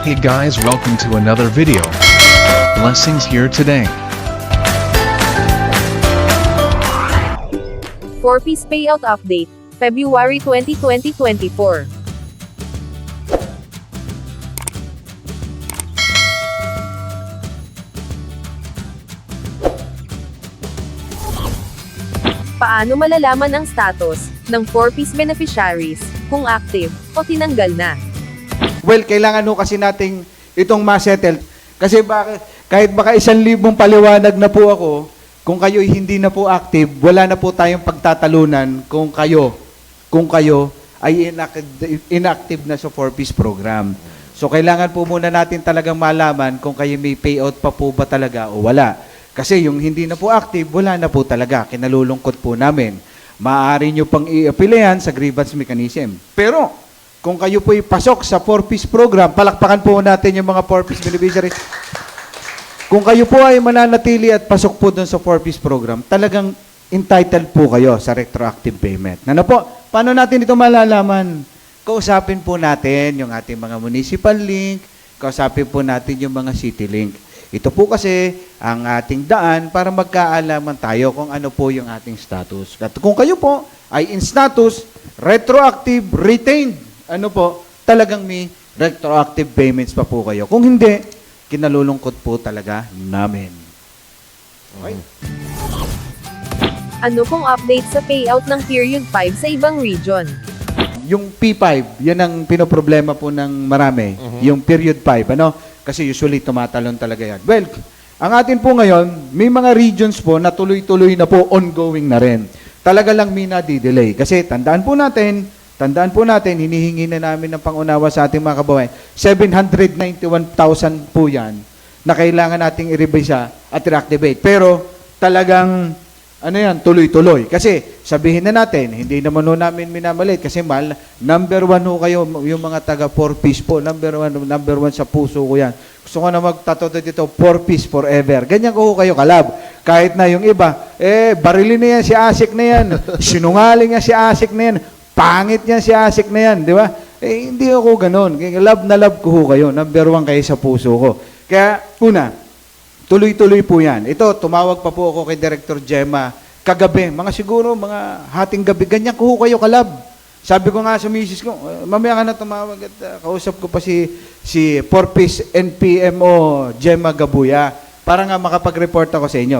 Hey guys welcome to another video. Blessings here today. 4-piece payout update, February 20, 2024. Paano malalaman ang status ng 4-piece beneficiaries kung active o tinanggal na? Well, kailangan ho kasi nating itong ma-settle. Kasi bakit, kahit baka isang libong paliwanag na po ako, kung kayo hindi na po active, wala na po tayong pagtatalunan kung kayo, kung kayo ay inactive, na sa 4-piece program. So, kailangan po muna natin talagang malaman kung kayo may payout pa po ba talaga o wala. Kasi yung hindi na po active, wala na po talaga. Kinalulungkot po namin. Maaari nyo pang yan sa grievance mechanism. Pero, kung kayo po'y pasok sa 4-piece program, palakpakan po natin yung mga 4-piece beneficiaries. Kung kayo po ay mananatili at pasok po doon sa 4-piece program, talagang entitled po kayo sa retroactive payment. Ano po? Paano natin ito malalaman? Kausapin po natin yung ating mga municipal link, kausapin po natin yung mga city link. Ito po kasi ang ating daan para magkaalaman tayo kung ano po yung ating status. At kung kayo po ay in status, retroactive, retained, ano po, talagang may retroactive payments pa po kayo. Kung hindi, kinalulungkot po talaga namin. Okay? Ano kung update sa payout ng period 5 sa ibang region? Yung P5, yan ang pinoproblema po ng marami. Yung period 5, ano? Kasi usually tumatalon talaga yan. Well, ang atin po ngayon, may mga regions po na tuloy-tuloy na po, ongoing na rin. Talaga lang may nadidelay. Kasi tandaan po natin, tandaan po natin, hinihingi na namin ng pangunawa sa ating mga kababayan, 791,000 po yan na kailangan nating i-revisa at reactivate. Pero talagang ano yan, tuloy-tuloy. Kasi sabihin na natin, hindi naman ho namin minamalit kasi mal, number one ho kayo, yung mga taga four piece po, number one, number one sa puso ko yan. Gusto ko na magtatodo dito, four piece forever. Ganyan ko ho kayo kalab. Kahit na yung iba, eh, barilin na yan si Asik na yan. Sinungaling yan si Asik na yan. Pangit yan si Asik na yan, di ba? Eh, hindi ako ganun. Love na love ko ho kayo. Number one kayo sa puso ko. Kaya, una, Tuloy-tuloy po yan. Ito, tumawag pa po ako kay Director Gemma kagabi. Mga siguro, mga hating gabi. Ganyan ko ho kayo kalab. Sabi ko nga sa misis ko, "Eh, mamaya ka na tumawag at uh, kausap ko pa si, si Porpis NPMO Gemma Gabuya para nga makapag-report ako sa inyo.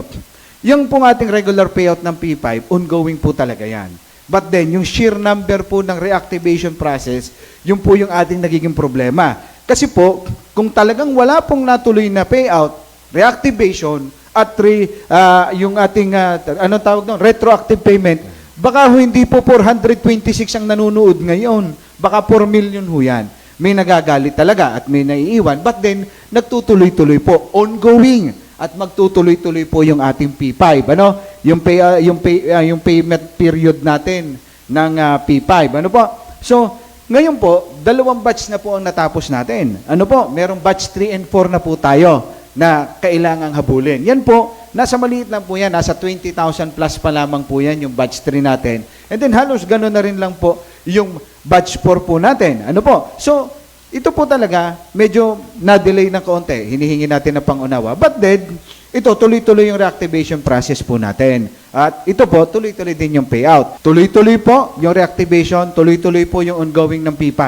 Yung pong ating regular payout ng P5, ongoing po talaga yan. But then, yung sheer number po ng reactivation process, yun po yung ating nagiging problema. Kasi po, kung talagang wala pong natuloy na payout, reactivation at re, ah, yung ating ah, anong tawag doon? Retroactive payment baka hindi po 426 ang nanonood ngayon. Baka 4 million ho yan. May nagagalit talaga at may naiiwan. But then nagtutuloy-tuloy po. Ongoing at magtutuloy-tuloy po yung ating P5 ano yung pay, ah, yung pay, ah, yung payment period natin ng ah, P5 ano po so ngayon po dalawang batch na po ang natapos natin ano po merong batch 3 and 4 na po tayo na kailangang habulin. Yan po, nasa maliit lang po yan, nasa 20,000 plus pa lamang po yan yung batch 3 natin. And then halos gano'n na rin lang po yung batch 4 po natin. Ano po? So, ito po talaga, medyo na-delay ng kaunti. Hinihingi natin ng pangunawa. But then, ito, tuloy-tuloy yung reactivation process po natin. At ito po, tuloy-tuloy din yung payout. Tuloy-tuloy po yung reactivation, tuloy-tuloy po yung ongoing ng P5.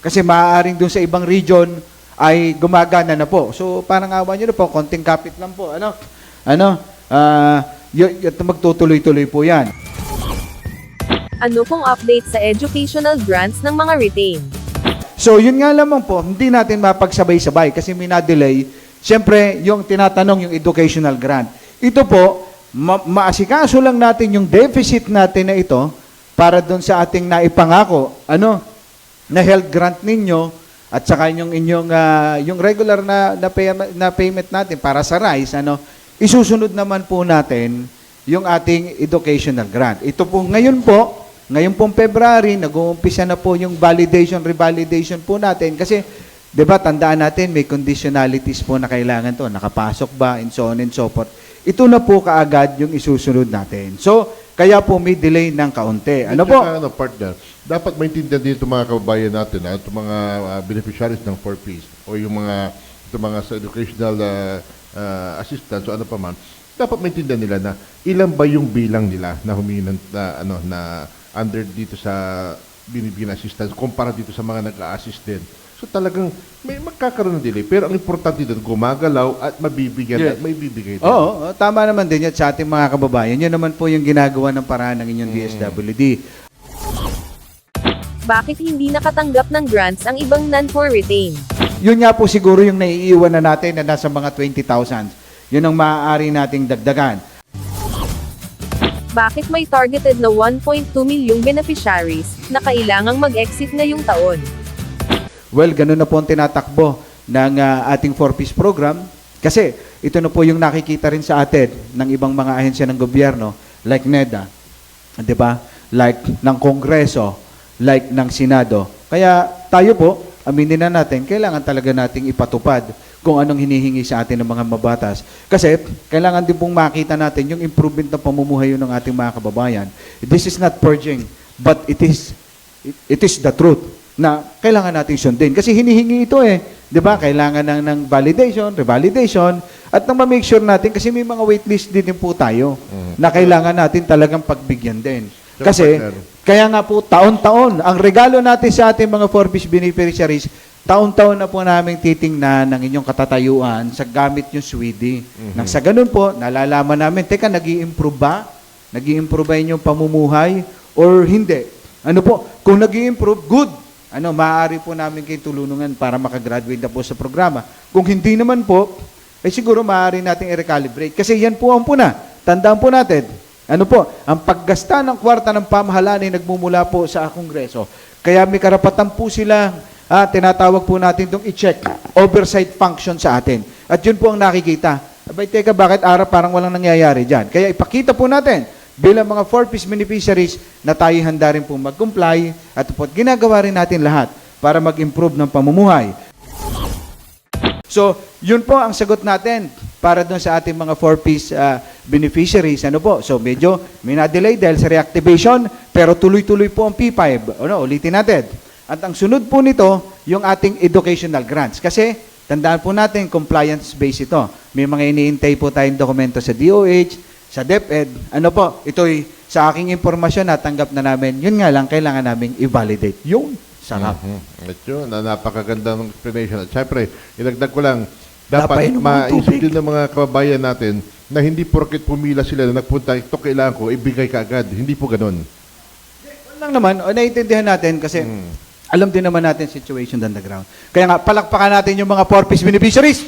Kasi maaaring dun sa ibang region, ay gumagana na po. So, parang awa nyo na po, konting kapit lang po. Ano? Ano? Ah, y- magtutuloy-tuloy po yan. Ano kung update sa educational grants ng mga retain? So, yun nga lamang po, hindi natin mapagsabay-sabay kasi may na-delay. Siyempre, yung tinatanong yung educational grant. Ito po, ma- maasikaso lang natin yung deficit natin na ito para doon sa ating naipangako, ano, na health grant ninyo at saka yung inyong ah, yung regular na na, pay- na payment natin para sa rice, ano, isusunod naman po natin yung ating educational grant. Ito po ngayon po, ngayon pong February, nag-uumpisa na po yung validation, revalidation po natin kasi 'di ba tandaan natin may conditionalities po na kailangan to, nakapasok ba and so on and so forth. Ito na po kaagad yung isusunod natin. So, kaya po may delay ng kaunti. Ano po? ano, partner. dapat maintindihan din itong mga kababayan natin, at itong mga ah, beneficiaries ng 4Ps o yung mga itong mga sa educational ah, ah, assistance o ano pa man, dapat maintindihan nila na ilan ba yung bilang nila na humingi ng na, ano na under dito sa binibigyan na assistance kumpara dito sa mga nag-a-assist din. So talagang may magkakaroon ng delay. Pero ang importante doon, gumagalaw at mabibigyan Yes. at may bibigay din. Oo, oo, tama naman din yan sa ating mga kababayan. Yan naman po yung ginagawa ng paraan ng inyong DSWD. Bakit hindi nakatanggap ng grants ang ibang non-for-retain? Yun nga po siguro yung naiiwan na natin na nasa mga 20,000. Yun ang maaari nating dagdagan. Bakit may targeted na 1.2 milyong beneficiaries na kailangang mag-exit ngayong taon? Well, ganun na po ang tinatakbo ng ah, ating 4-piece program. Kasi ito na po yung nakikita rin sa atin ng ibang mga ahensya ng gobyerno like NEDA, 'di ba? Like ng Kongreso, like ng Senado. Kaya tayo po, aminin na natin, kailangan talaga nating ipatupad kung anong hinihingi sa atin ng mga mabatas. Kasi kailangan din pong makita natin yung improvement ng pamumuhay ng ating mga kababayan. This is not purging, but it is it, it is the truth na kailangan nating sundin. Kasi hinihingi ito eh. Di ba? Kailangan ng, ng validation, revalidation, at nang ma-make sure natin, kasi may mga waitlist din, din po tayo na kailangan natin talagang pagbigyan din. Kasi, kaya nga po, taon-taon, ang regalo natin sa ating mga 4-piece beneficiaries, taon-taon na po namin titingnan ng inyong katatayuan sa gamit yung Swede. Nang sa ganun po, nalalaman namin, teka, nag improve ba? nag improve ba inyong pamumuhay? Or hindi? Ano po? Kung nag improve good. Ano, maaari po namin kayo tulungan para makagraduate na po sa programa. Kung hindi naman po, ay siguro maaari nating i-recalibrate. Kasi yan po ang puna. Tandaan po natin, ano po, ang paggasta ng kwarta ng pamahalaan ay nagmumula po sa Kongreso. Kaya may karapatan po sila, ah, tinatawag po natin itong i-check, oversight function sa atin. At yun po ang nakikita. Abay, teka, bakit araw parang walang nangyayari dyan? Kaya ipakita po natin, bilang mga 4-piece beneficiaries, na tayo handa rin po mag-comply at po ginagawa rin natin lahat para mag-improve ng pamumuhay. So, yun po ang sagot natin para doon sa ating mga 4-piece ah, beneficiaries. Ano po? So, medyo may na-delay dahil sa reactivation, pero tuloy-tuloy po ang P5. Ano, ulitin natin. At ang sunod po nito, yung ating educational grants. Kasi, tandaan po natin, compliance-based ito. May mga iniintay po tayong dokumento sa DOH, sa DepEd. Ano po? Ito'y sa aking impormasyon natanggap na namin. Yun nga lang, kailangan namin i-validate. Yung sarap. Mhm. At yun, na napakaganda ng explanation. At syempre, ilagdag ko lang, dapat maisip din ng mga kababayan natin na hindi porket pumila sila na nagpunta, ito kailangan ko, ibigay ka agad. Hindi po ganun. Wala lang naman, o, naiintindihan natin kasi Mm. Alam din naman natin situation on the ground. Kaya nga, palakpakan natin yung mga 4-piece beneficiaries.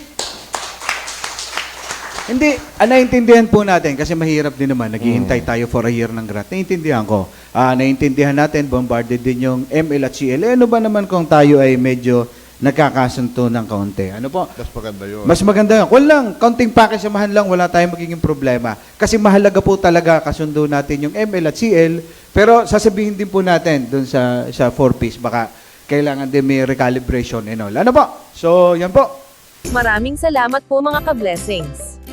Hindi, ah, naiintindihan po natin kasi mahirap din naman. Naghihintay tayo for a year ng grant. Naiintindihan ko. Ah, naiintindihan natin, bombarded din yung ML at CL. Eh, ano ba naman kung tayo ay medyo nagkakasunto ng kaunti? Ano po? Mas maganda yun. Mas maganda yun. Kung lang, kaunting pakisamahan lang, wala tayong magiging problema. Kasi mahalaga po talaga kasundo natin yung ML at CL. Pero sasabihin din po natin dun sa, sa 4-piece, baka kailangan din may recalibration and all. Ano po? So, yan po. Maraming salamat po mga ka-blessings.